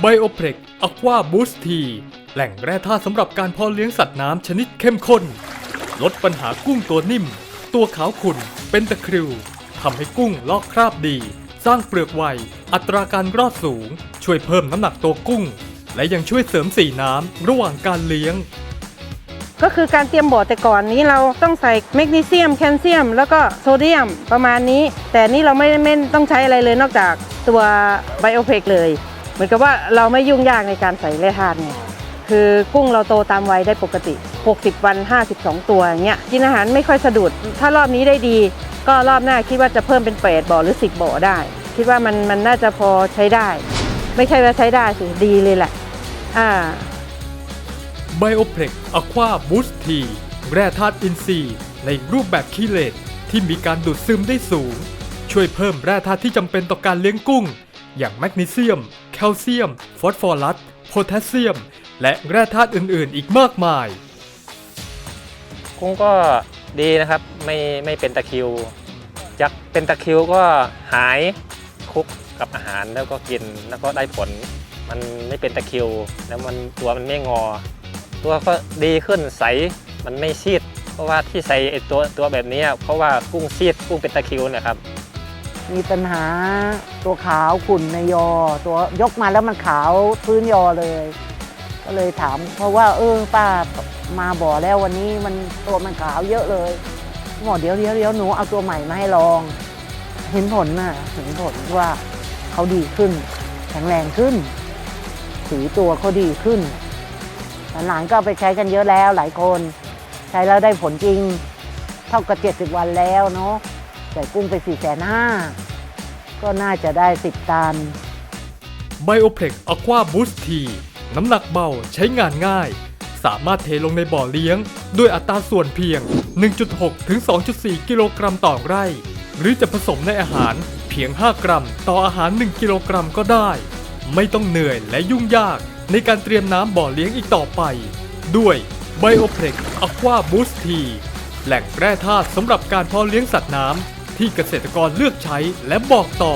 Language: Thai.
ไบโอเพล็กอะควาบูสทีแหล่งแร่ธาตุสำหรับการเพาะเลี้ยงสัตว์น้ำชนิดเข้มข้น ลดปัญหากุ้งตัวนิ่ม ตัวขาวขุ่น เป็นตะคริวทำให้กุ้งลอกคราบดี สร้างเปลือกไว อัตราการรอดสูง ช่วยเพิ่มน้ำหนักตัวกุ้ง และยังช่วยเสริมสีน้ำระหว่างการเลี้ยง ก็คือการเตรียมบ่อแต่ก่อนนี้เราต้องใส่แมกนีเซียม แคลเซียม แล้วก็โซเดียมประมาณนี้ แต่นี่เราไม่ไม่ต้องใช้อะไรเลยนอกจาก ตัวไบโอเพกเลย เหมือนกับว่าเราไม่ยุ่งยากในการใส่แร่ธาตุไงคือกุ้งเราโตตามวัยได้ปกติ 60 วัน 52 ตัวอย่างเงี้ยกินอาหารไม่ค่อยสะดุด ถ้ารอบนี้ได้ดี ก็รอบหน้าคิดว่าจะเพิ่มเป็น8บ่อหรือ 10 บ่อได้ คิดว่ามันมันน่าจะพอใช้ได้ ไม่ใช่ว่าใช้ได้สิดีเลยแหละอ่าไบโอเพล็กอะควาบูสทีแร่ธาตุอินทรีย์ในรูปแบบคีเลตที่มีการดูดซึมได้สูง ช่วยเพิ่มแร่ธาตุที่จำเป็นต่อการเลี้ยงกุ้ง อย่างแมกนีเซียม แคลเซียม ฟอสฟอรัส โพแทสเซียม และแร่ธาตุอื่นๆ อีกมากมาย กุ้งก็ดีนะครับไม่ไม่เป็นตะคริวจากเป็นตะคริวก็หายคลุกกับอาหารแล้วก็กินแล้วก็ได้ผล มันไม่เป็นตะคริว แล้วมันตัวมันไม่งอ ตัวก็ดีขึ้นใสมันไม่ซีด เพราะว่าที่ใส่ไอตัวตัวแบบนี้เพราะว่ากุ้งซีดกุ้งเป็นตะคริวนะครับ มีปัญหาตัวขาวขุ่นในยอ ตัวยกมาแล้วมันขาวพื้นยอเลย ก็เลยถาม เพราะว่า เออป้ามาบ่อแล้ววันนี้มันตัวมันขาวเยอะเลยหมอเดี๋ยวเดี๋ยวเดี๋ยวหนูเอาตัวใหม่มาให้ลอง เห็นผลน่ะเห็นผลว่าเขาดีขึ้น แข็งแรงขึ้น สีตัวเขาดีขึ้นหลานๆก็ไปใช้กันเยอะแล้วหลายคน ใช้แล้วได้ผลจริง เท่ากับ 70 วันแล้วเนาะ ใส่กุ้งไป4แสนห้าก็น่าจะได้ 10 ตัน ไบโอเพล็กอะควาบูสทีน้ำหนักเบาใช้งานง่าย สามารถเทลงในบ่อเลี้ยง ด้วยอัตราส่วนเพียง 1.6 ถึง 2.4 กิโลกรัมต่อไร่ หรือจะผสมในอาหารเพียง 5 กรัม ต่ออาหาร 1 กิโลกรัมก็ได้ ไม่ต้องเหนื่อยและยุ่งยากในการเตรียมน้ำบ่อเลี้ยงอีกต่อไป ด้วยไบโอเพล็กอะควาบูสทีแหล่งแร่ธาตุสำหรับการเพาะเลี้ยงสัตว์น้ำ ที่เกษตรกรเลือกใช้และบอกต่อ